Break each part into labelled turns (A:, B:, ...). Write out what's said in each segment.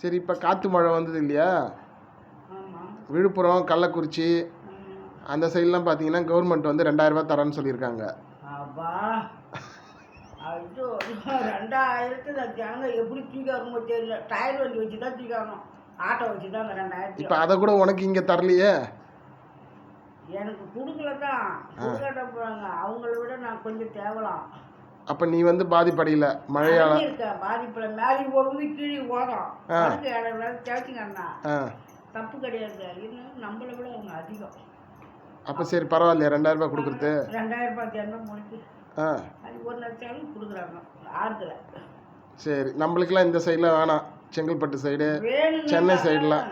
A: சரி இப்போ காற்று மழை வந்தது இல்லையா? விழுப்புரம் கள்ளக்குறிச்சி அந்த சைட்லாம் பார்த்தீங்கன்னா கவர்மெண்ட் வந்து ரெண்டாயிரம் ரூபாய் தரேன்னு சொல்லியிருக்காங்க.
B: அப்பா ஐயோ ரெண்டாயிரத்து நான் ஜனங்க எப்படி தூக்காருமோ தெரியல. டயர் வண்டி வச்சு தான் தூக்கணும் ஆட்டோ வச்சு தான் அந்த ரெண்டாயிரத்தி
A: இப்போ அதை கூட உனக்கு இங்கே தரலையே?
B: எனக்கு கொடுக்கல தான் கொடுக்காட்ட போகிறாங்க அவங்கள விட நான் கொஞ்சம் தேவலாம்.
A: அப்போ நீ வந்து பாதிப்படையில. மழையால்.
B: பாதிப்புல மேலே போடுவது கீழே ஓடும்.
A: ஆ.
B: தப்பு கிடையாது. நம்மளை விட அவங்க அதிகம்.
A: அப்போ சரி பரவாயில்லையா ரெண்டாயிரம் ரூபாய் கொடுக்குறது.
B: ரெண்டாயிரம் ரூபாய் ஜனம் முடிச்சு
A: ஆ.
B: அது ஒரு லட்சம் கொடுக்குறாங்க ஆறுதல.
A: சரி நம்மளுக்கெல்லாம் இந்த சைடில் வேணாம். செங்கல்பட்டு சைடு சென்னை சைடுலாம்.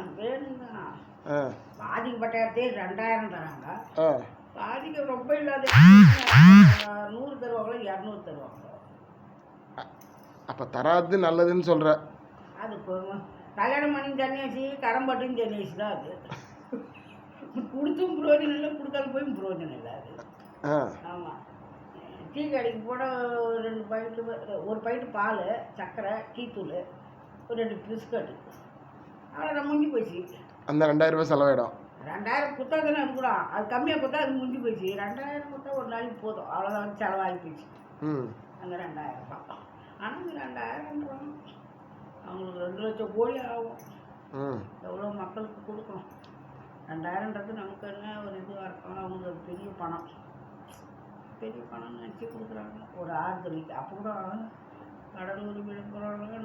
A: ஆ.
B: பாதிக்கப்பட்ட ரெண்டாயிரம் தராங்க. பாதிக்க ரொம்ப இல்லாத நூறு தருவாங்களோ இரநூறு தருவாங்க
A: அப்போ தராது நல்லதுன்னு சொல்கிற
B: அது கல்யாணம் பண்ணி தண்ணியாச்சு கடன் பட்டும் தண்ணியாச்சு தான் அது. கொடுத்தும் பிரயோஜனம் இல்லை கொடுக்காத போயும் பிரயோஜனம் இல்லை அது. ஆமாம் டீ கடைக்கு போட ஒரு ரெண்டு பாக்கெட்டு ஒரு பாக்கெட்டு பால் சர்க்கரை டீத்தூள் ஒரு ரெண்டு பிஸ்கட்டு. அவ்வளோதான் முடிஞ்சு போச்சு.
A: அந்த ரெண்டாயிரம் ரூபாய் செலவாயிடும்.
B: ரெண்டாயிரம் கொடுத்தா தானே கூட. அது கம்மியாக கொடுத்தா அது முடிஞ்சு போச்சு ரெண்டாயிரம் கொடுத்தா ஒரு நாளைக்கு போதும். அவ்வளோதான் செலவாகி போச்சு அந்த ரெண்டாயிரம் ரூபாய் ஆனால் இந்த ரெண்டாயிரம் அவங்களுக்கு ரெண்டு லட்சம் கோடி ஆகும். எவ்வளோ மக்களுக்கு கொடுக்கணும். ரெண்டாயிரன்றது நமக்கு என்ன ஒரு இதுவாக இருக்கும். அவங்களுக்கு பெரிய பணம். பெரிய பணம் நினச்சி கொடுக்குறாங்க. ஒரு ஆறுதலுக்கு அப்போ கூட கடலூர் விழுப்புரம்ன்றாங்க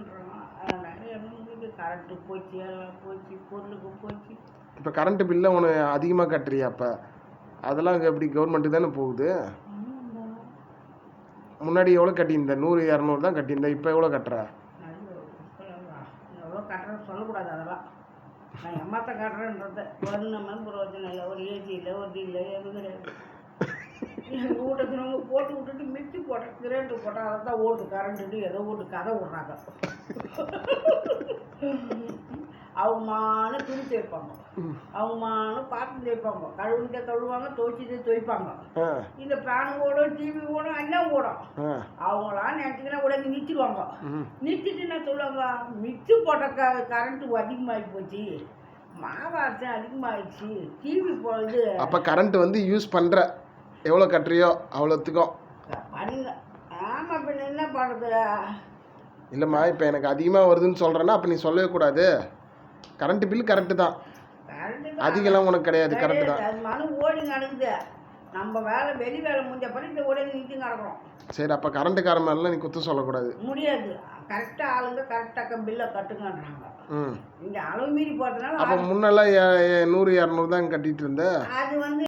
B: ரெண்டாயிரம் இரநூறு கரண்ட்டு போச்சு எல்லாம் போச்சு பொருளுக்கு போச்சு.
A: இப்போ கரண்ட்டு பில்லை உனக்கு அதிகமாக கட்டுறியா அப்போ? அதெல்லாம் எப்படி கவர்மெண்ட்டு தானே போகுது? முன்னாடி எவ்வளோ கட்டியிருந்த? நூறு இரநூறு தான் கட்டியிருந்த. இப்போ எவ்வளோ கட்டுற?
B: எவ்வளோ கட்டுறேன்னு சொல்லக்கூடாது அதெல்லாம். நான் எம்மாத்த கட்டுறேன்றத வருணமே பிரயோஜனம் இல்லை. ஒரு ஏஜி இல்லை ஒரு இது இல்லை எதுவும் கிடையாது. எங்கள் வீட்டுக்கு போட்டு விட்டுட்டு மிச்சி போட்டேன் கிரைண்டர் போட்டால் அதை தான் ஓட்டு கரண்ட்டு ஏதோ ஓட்டு கதை விட்றாங்க. அவமான துணி துவைப்பாங்க அவமான பாத்திரம் துவைப்பாங்க கழுவிட்டு கழுவாங்க துவைச்சிட்டு துவைப்பாங்க. இந்த ஃபேன் ஓடும் டிவி ஓடும் எல்லாம் ஓடும். அவங்களாம் நினச்சிக்கினா உடனே நிறுத்திடுவாங்க. நிறுத்திட்டு என்ன சொல்லுவாங்க? மிக்ஸி போட்ட க கரண்ட்டு அதிகமாகி போச்சு. மாவாசை அதிகமாகிடுச்சு டிவி போகுது
A: அப்போ கரண்ட் வந்து யூஸ் பண்ணுற எவ்வளோ கட்டுறியோ அவ்வளோத்துக்கும்.
B: பண்ணுங்க ஆமாம் பின்ன என்ன பண்ணுறது
A: இல்லைம்மா இப்போ எனக்கு அதிகமாக வருதுன்னு சொல்கிறேன்னா அப்போ நீ சொல்லவே கூடாது. கரண்ட் பில் கரெக்டு தான். அதிகம்லாம் உனக்கு கிடையாது கரெக்டு தான்.
B: அது மனு ஓடி நடக்குது. நம்ம வேலை வெளி வேலை முடிஞ்ச பிறகு இந்த உடனே நிறுத்தி கிடக்குறோம்
A: சரி அப்போ கரண்ட்டுக்கார மேலாம் நீ குத்தம் சொல்லக்கூடாது.
B: முடியாது. கரெக்டாக ஆளுங்க கரெக்டாக பில்லை கட்டுங்கன்றாங்க.
A: ம்.
B: இங்கே அளவு மீறி போகிறதுனால
A: அப்போ முன்னெல்லாம் நூறு இரநூறு தான் கட்டிகிட்டு இருந்த?
B: அது வந்து